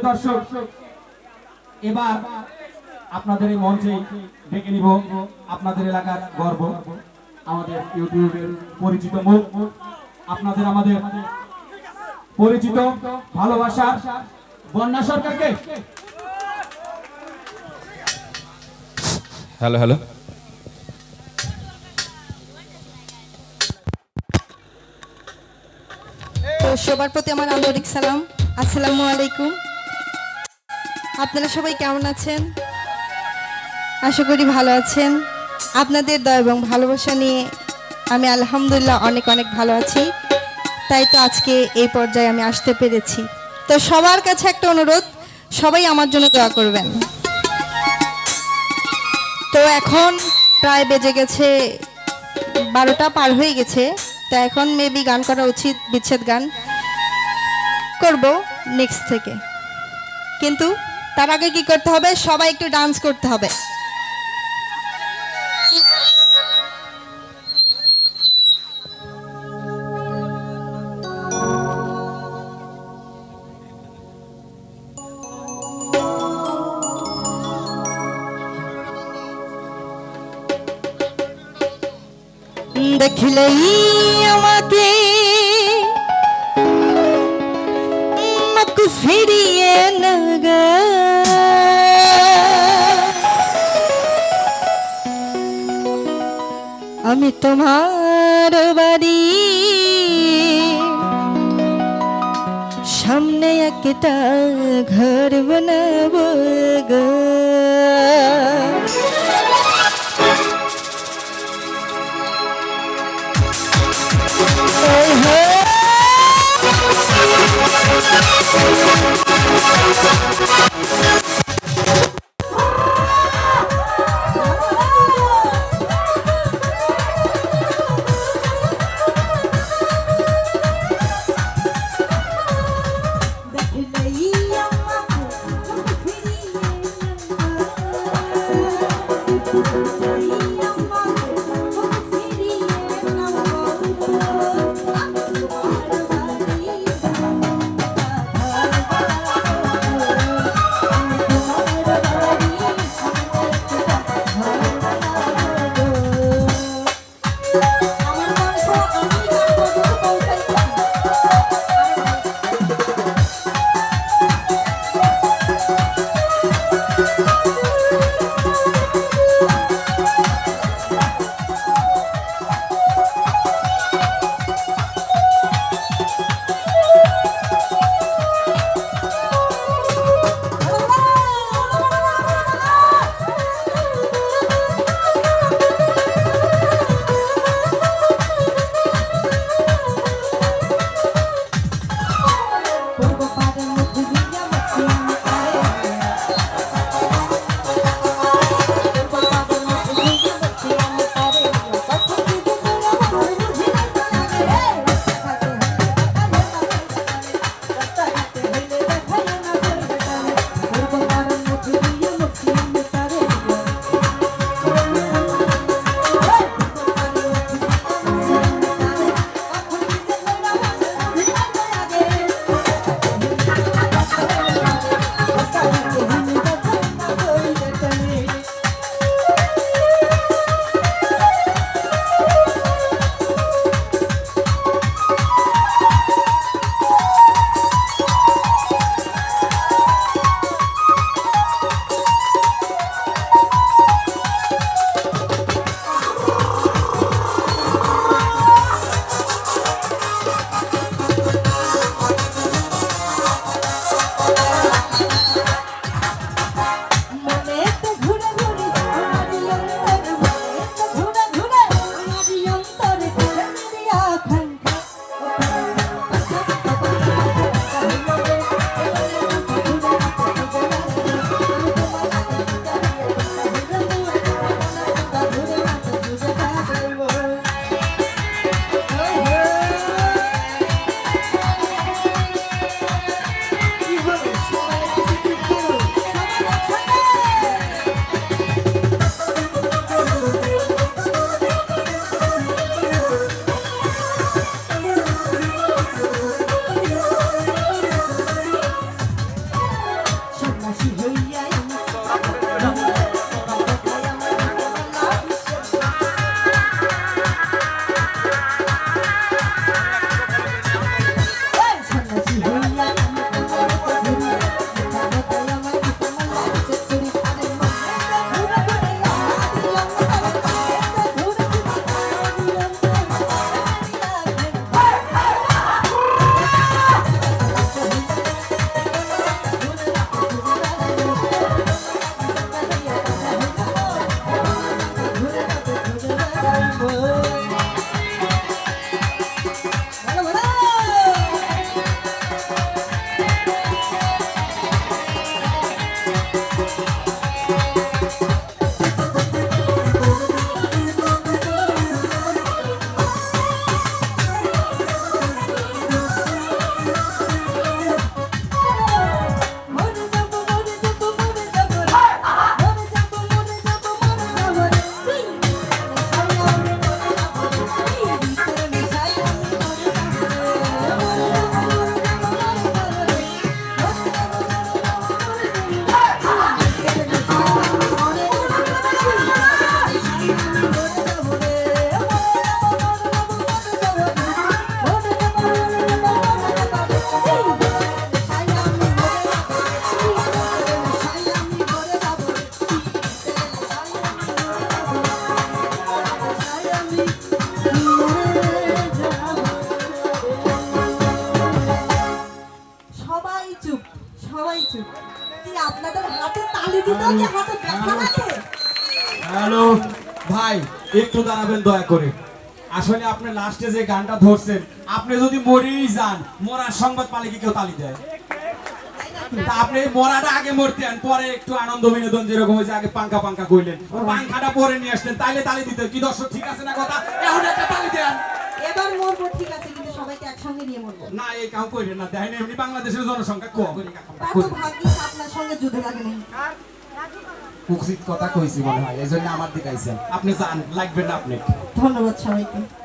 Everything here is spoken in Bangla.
প্রিয় দর্শক এবার আপনাদের এই মঞ্চে ডেকে নিব আপনাদের এলাকার গর্ব আমাদের ইউটিউবের পরিচিত মুখ আপনাদের আমাদের পরিচিত ভালোবাসা বন্যা সরকারকে। Hello hello. তো সবার প্রতি আমার আন্তরিক সালাম। আসসালামু আলাইকুম। আপনারা সবাই কেমন আছেন? আশা করি ভালো আছেন। আপনাদের দয়া এবং ভালোবাসা নিয়ে আমি আলহামদুলিল্লাহ অনেক অনেক ভালো আছি। তাই তো আজকে এই পর্যায়ে আমি আসতে পেরেছি। তো সবার কাছে একটা অনুরোধ, সবাই আমার জন্য দোয়া করবেন। তো এখন প্রায় বেজে গেছে বারোটা পার হয়ে গেছে। তো এখন মেবি গান করা উচিত, বিচ্ছেদ গান করব নেক্সট থেকে। কিন্তু তার আগে কি করতে হবে? সবাই একটু ডান্স করতে হবে। দেখলেই আমাকে ফিরিয়ে লাগা আমি তোমার বাড়ি। সামনে একটা ঘর বানাবো গো। হ্যালো। ভাই একটু দাঁড়াবেন দয়া করে। আসলে আপনি লাস্টে যে গানটা ধরছেন আপনি যদি মরেই যান মরার সংবাদ পালে কি কেউ তালি দেয়? তা আপনি মরাটা আগে মরতেন পরে একটু আনন্দ বিনোদন যেরকম হয়েছে আগে পাঙ্কা পাঙ্কা কইলেন। পাঙ্খাটা পরে নিয়ে আসতেন তাইলে তালি দিতে কি দর্শক ঠিক আছে না কথা? এখন একটা তালি দেন। এবার মরবো ঠিক আছে কিন্তু সবাইকে একসঙ্গে নিয়ে মরবো। না এই কাউ কইলেন না দেখেন এমনি বাংলাদেশের জনসংখ্যা কম। তা তো ভাগ্যিস আপনার সঙ্গে যুদ্ধে লাগে উচিত কথা কইছি মনে হয় এই জন্য আমার দিকে আইছেন। আপনি যান লাগবেন না আপনি। ধন্যবাদ সবাইকে।